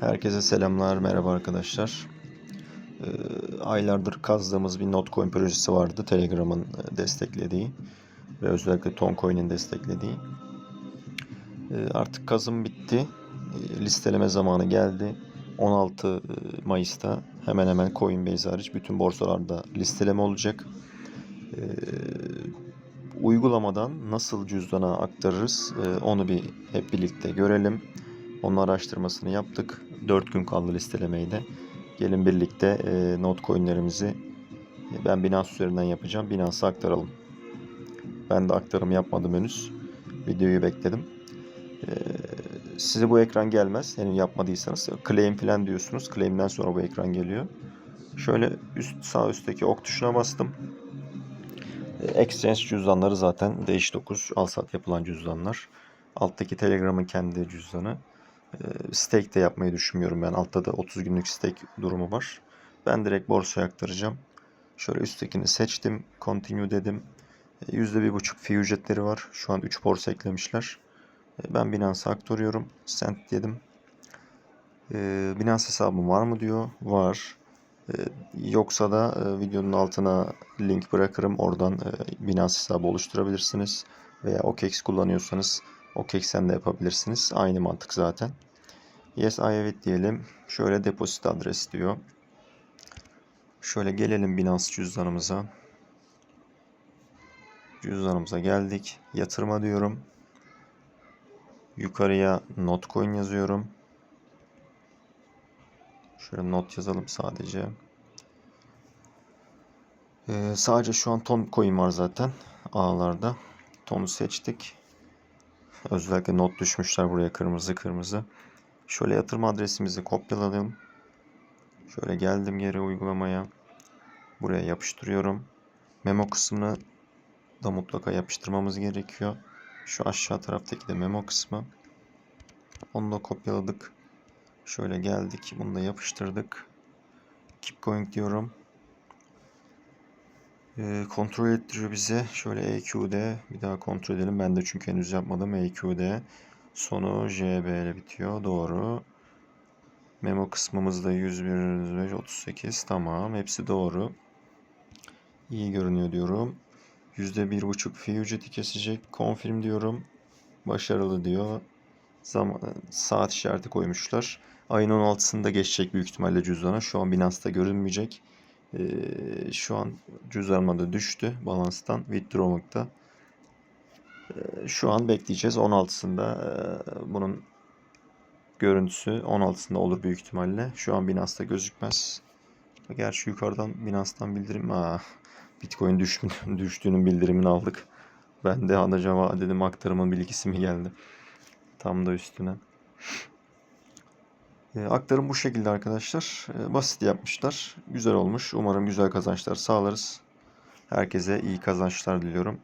Herkese selamlar, merhaba arkadaşlar. Ee, aylardır kazdığımız bir Notcoin projesi vardı. Telegram'ın e, desteklediği ve özellikle Toncoin'in desteklediği. Ee, artık kazım bitti. Ee, listeleme zamanı geldi. 16 Mayıs'ta hemen hemen Coinbase hariç bütün borsalarda listeleme olacak. Uygulamadan nasıl cüzdana aktarırız e, onu bir hep birlikte görelim. Onun araştırmasını yaptık. 4 gün kaldı listelemeye de. Gelin birlikte e, not coinlerimizi e, ben Binance üzerinden yapacağım. Binance'a aktaralım. Ben de aktarım yapmadım henüz. Videoyu bekledim. E, size bu ekran gelmez. Henüz yapmadıysanız. Claim falan diyorsunuz. Claim'den sonra bu ekran geliyor. Şöyle üst sağ üstteki ok tuşuna bastım. E, Exchange cüzdanları zaten değiş 9 al sat yapılan cüzdanlar. Alttaki Telegram'ın kendi cüzdanı. E, Stake de yapmayı düşünmüyorum ben. Altta da 30 günlük stake durumu var. Ben direkt borsaya aktaracağım. Şöyle üsttekini seçtim. Continue dedim. E, %1.5 fee ücretleri var. Şu an 3 borsa eklemişler. E, Ben Binance'a aktarıyorum. Send dedim. Binance hesabım var mı diyor. Var. Yoksa da e, videonun altına link bırakırım. Oradan e, Binance hesabı oluşturabilirsiniz. Veya OKEX kullanıyorsanız OKEX'ten de yapabilirsiniz. Aynı mantık zaten. Yes I have it diyelim. Şöyle depozit adres diyor. Şöyle gelelim Binance cüzdanımıza. Cüzdanımıza geldik. Yatırma diyorum. Yukarıya Notcoin yazıyorum. Şöyle not yazalım sadece. Ee, sadece şu an ton coin var zaten ağlarda. Tonu seçtik. Özellikle not düşmüşler buraya kırmızı kırmızı. Şöyle yatırma adresimizi kopyaladım. Şöyle geldim geri uygulamaya. Buraya yapıştırıyorum. Memo kısmını da mutlaka yapıştırmamız gerekiyor. Şu aşağı taraftaki de memo kısmı. Onu da kopyaladık. Şöyle geldik. Bunu da yapıştırdık. Keep going diyorum. Ee, kontrol ettiriyor bize. Şöyle EQ'de bir daha kontrol edelim. Ben de çünkü henüz yapmadım. EQ'de sonu JB ile bitiyor. Doğru. Memo kısmımızda 101, 105, 38. Tamam. Hepsi doğru. İyi görünüyor diyorum. %1.5 fee ücreti kesecek. Confirm diyorum. Başarılı diyor. Zaman, saat işareti koymuşlar. Ayın 16'sında geçecek büyük ihtimalle cüzdana. Şu an Binance'da görünmeyecek. Ee, şu an cüzdanıma da düştü balanstan. Withdraw'lukta. Ee, şu an bekleyeceğiz. 16'sında e, bunun görüntüsü 16'sında olur büyük ihtimalle. Şu an Binance'da gözükmez. Gerçi yukarıdan Binance'dan bildirim. Aa, Bitcoin düş, düştüğünün bildirimini aldık. Ben de acaba dedim aktarımın bilgisi mi geldi? Tam da üstüne. E, aktarım bu şekilde arkadaşlar. E, basit yapmışlar. Güzel olmuş. Umarım güzel kazançlar sağlarız. Herkese iyi kazançlar diliyorum.